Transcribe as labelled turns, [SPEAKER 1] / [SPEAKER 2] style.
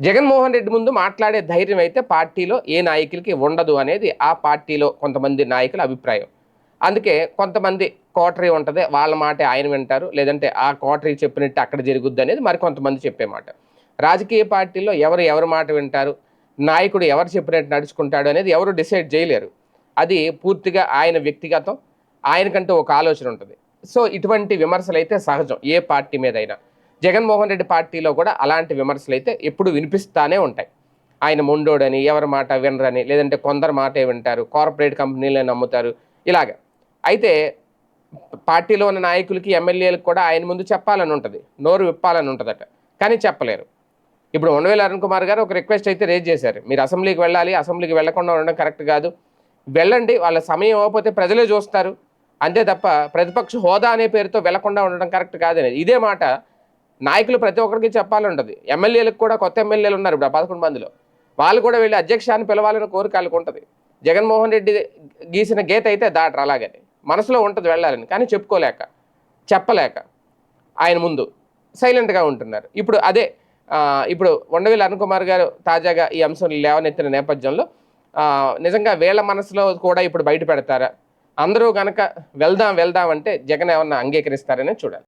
[SPEAKER 1] జగన్మోహన్ రెడ్డి ముందు మాట్లాడే ధైర్యం అయితే పార్టీలో ఏ నాయకులకి ఉండదు అనేది ఆ పార్టీలో కొంతమంది నాయకుల అభిప్రాయం. అందుకే కొంతమంది కోటరీ ఉంటుంది వాళ్ళ మాట ఆయన వింటారు లేదంటే ఆ కోటరీ చెప్పినట్టు అక్కడ జరుగుద్ది అనేది మరి కొంతమంది చెప్పే మాట. రాజకీయ పార్టీలో ఎవరు ఎవరి మాట వింటారు నాయకుడు ఎవరు చెప్పినట్టు నడుచుకుంటాడు అనేది ఎవరు డిసైడ్ చేయలేరు. అది పూర్తిగా ఆయన వ్యక్తిగతం ఆయనకంటూ ఒక ఆలోచన ఉంటుంది. సో ఇటువంటి విమర్శలు అయితే సహజం ఏ పార్టీ మీదైనా. జగన్మోహన్ రెడ్డి పార్టీలో కూడా అలాంటి విమర్శలు అయితే ఎప్పుడు వినిపిస్తానే ఉంటాయి. ఆయన మొండోడని ఎవరి మాట వినరని లేదంటే కొందరు మాటే వింటారు కార్పొరేట్ కంపెనీలే నమ్ముతారు ఇలాగ. అయితే పార్టీలో ఉన్న నాయకులకి ఎమ్మెల్యేలకు కూడా ఆయన ముందు చెప్పాలని ఉంటుంది నోరు విప్పాలని ఉంటుందట కానీ చెప్పలేరు. ఇప్పుడు ఉండవేల అరుణ్ కుమార్ గారు ఒక రిక్వెస్ట్ అయితే రేజ్ చేశారు మీరు అసెంబ్లీకి వెళ్ళాలి అసెంబ్లీకి వెళ్ళకుండా ఉండడం కరెక్ట్ కాదు వెళ్ళండి వాళ్ళ సమయం అవ్వకపోతే ప్రజలే చూస్తారు అంతే తప్ప ప్రతిపక్ష హోదా అనే పేరుతో వెళ్ళకుండా ఉండడం కరెక్ట్ కాదనేది. ఇదే మాట నాయకులు ప్రతి ఒక్కరికి చెప్పాలి ఉంటుంది. ఎమ్మెల్యేలకు కూడా కొత్త ఎమ్మెల్యేలు ఉన్నారు ఇప్పుడు ఆ పదకొండు మందిలో. వాళ్ళు కూడా వెళ్ళి అధ్యక్షాన్ని పిలవాలని కోరిక వాళ్ళకు ఉంటుంది. జగన్మోహన్ రెడ్డి గీసిన గీత అయితే దాటరు అలాగని. మనసులో ఉంటుంది వెళ్ళాలని కానీ చెప్పుకోలేక చెప్పలేక ఆయన ముందు సైలెంట్గా ఉంటున్నారు. ఇప్పుడు అదే ఇప్పుడు ఉండవేలు అరుణ్ కుమార్ గారు తాజాగా ఈ అంశం లేవనెత్తిన నేపథ్యంలో నిజంగా వీళ్ళ మనసులో కూడా ఇప్పుడు బయట పెడతారా? అందరూ కనుక వెళ్దాం వెళ్దాం అంటే జగన్ ఏమన్నా అంగీకరిస్తారనే చూడాలి.